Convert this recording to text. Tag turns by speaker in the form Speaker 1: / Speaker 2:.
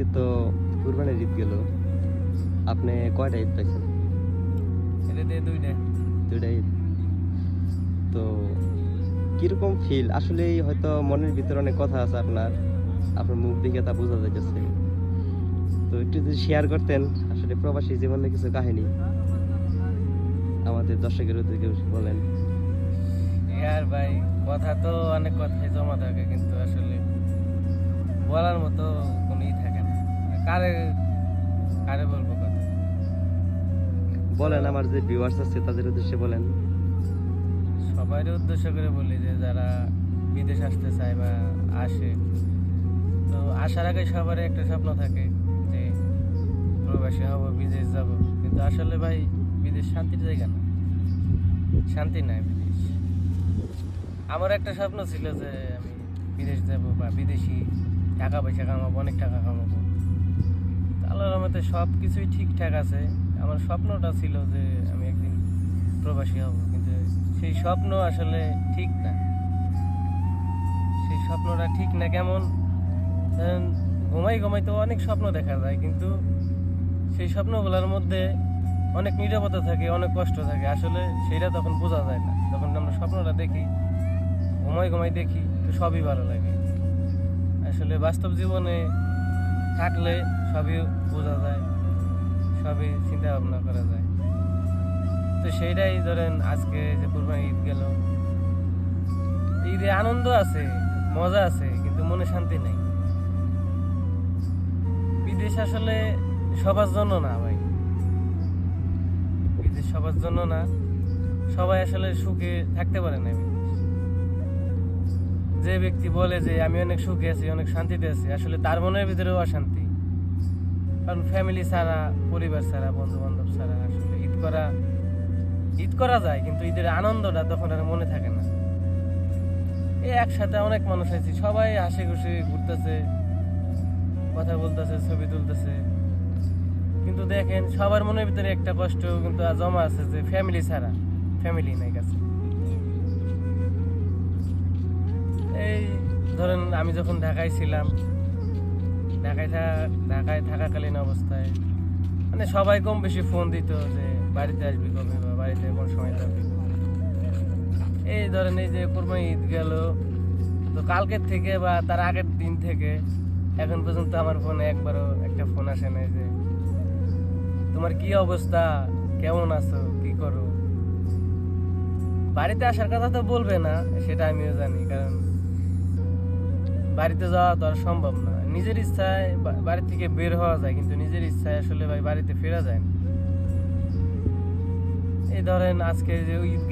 Speaker 1: আজকে তো কুরবানির ঈদ গেল। আপনি কয়টা ঈদ পাইছেন?
Speaker 2: দুইটা।
Speaker 1: দুইটা ঈদ। তো কীরকম ফিল আসলেই হয়তো মনের ভিতরে অনেক কথা আছে আপনার। আপনার মুখ দেখে তা বোঝা যাচ্ছে তো একটু যদি শেয়ার করতেন আসলে প্রবাসী জীবনের কিছু কাহিনী। আমাদের দর্শকের উদ্যোগে বলেন।
Speaker 2: আর ভাই কথা তো অনেক কথাই জমা থাকে কিন্তু আসলে বলার মতো কোনো ই থাকে কারে কারে বলব কথা?
Speaker 1: বলেন আমার যে ভিউয়ার্স আছে তাদের উদ্দেশ্যে বলেন।
Speaker 2: সবাই উদ্দেশ্য করে বলি যে যারা বিদেশ আসতে চায় বা আসে তো আসার আগে সবারই একটা স্বপ্ন থাকে যে প্রবাসী হব বিদেশ যাব। কিন্তু আসলে ভাই বিদেশ শান্তির জায়গা না। শান্তি নাই বিদেশ। আমার একটা স্বপ্ন ছিল যে আমি বিদেশ যাব বা বিদেশি টাকা পয়সা কামাবো অনেক টাকা কামাবো। আল্লাহর রহমতে সব কিছুই ঠিকঠাক আছে। আমার স্বপ্নটা ছিল যে আমি একদিন প্রবাসী হব, কিন্তু সেই স্বপ্ন আসলে ঠিক না। সেই স্বপ্নটা ঠিক না কেমন? ধরেন, ঘুমাই ঘুমাই তো অনেক স্বপ্ন দেখা যায়, কিন্তু সেই স্বপ্নগুলোর মধ্যে অনেক নিরাপত্তা থাকে, অনেক কষ্ট থাকে। আসলে সেটা তখন বোঝা যায় না। যখন আমরা স্বপ্নটা দেখি, ঘুমাই ঘুমাই দেখি, তো সবই ভালো লাগে। আসলে বাস্তব জীবনে থাকলে সবই বোঝা যায়, সবই চিন্তা ভাবনা করা যায়। তো সেইটাই ধরেন আজকে যে কুরবানি ঈদ গেল। ঈদে আনন্দ আছে, মজা আছে, কিন্তু মনে শান্তি নেই। বিদেশ আসলে সবার জন্য না ভাই। বিদেশ সবার জন্য না, সবাই আসলে সুখে থাকতে পারে না। যে ব্যক্তি বলে যে আমি অনেক সুখে আছি, অনেক শান্তিতে আছি, আসলে তার মনের ভিতরেও অশান্তি। কারণ ফ্যামিলি ছাড়া, পরিবার ছাড়া বন্ধু বান্ধব ছাড়া আসলে ঈদ করা ঈদ করা যায়, কিন্তু ঈদের আনন্দটা তখন আর মনে থাকে না। এই একসাথে অনেক মানুষ আছি, সবাই হাসি খুশি ঘুরতেছে, কথা বলতেছে, ছবি তুলতেছে। কিন্তু দেখেন, সবার মনের ভিতরে একটা কষ্ট কিন্তু জমা আছে যে ফ্যামিলি ছাড়া ফ্যামিলি নাই কাছে। ধরেন আমি যখন ঢাকায় ছিলাম, ঢাকায় থাকা ঢাকায় থাকাকালীন অবস্থায় মানে সবাই কম বেশি ফোন দিত যে, বাড়িতে আসবি কবে বা বাড়িতে কোন সময় যাবি এই ধরেন এই যে কোরবানি ঈদ গেল, তো কালকের থেকে বা তার আগের দিন থেকে এখন পর্যন্ত আমার ফোনে একবারও একটা ফোন আসে নাই যে, তোমার কি অবস্থা? কেমন আছো? কি করো? বাড়িতে আসার কথা তো বলবে না, সেটা আমিও জানি, কারণ বাড়িতে যাওয়া তো আর সম্ভব না। নিজের ইচ্ছায় বাড়ি থেকে বের হওয়া যায়, কিন্তু নিজের ইচ্ছায় আসলে ভাই বাড়িতে ফেরা যায় না। এই ধরেন আজকে যে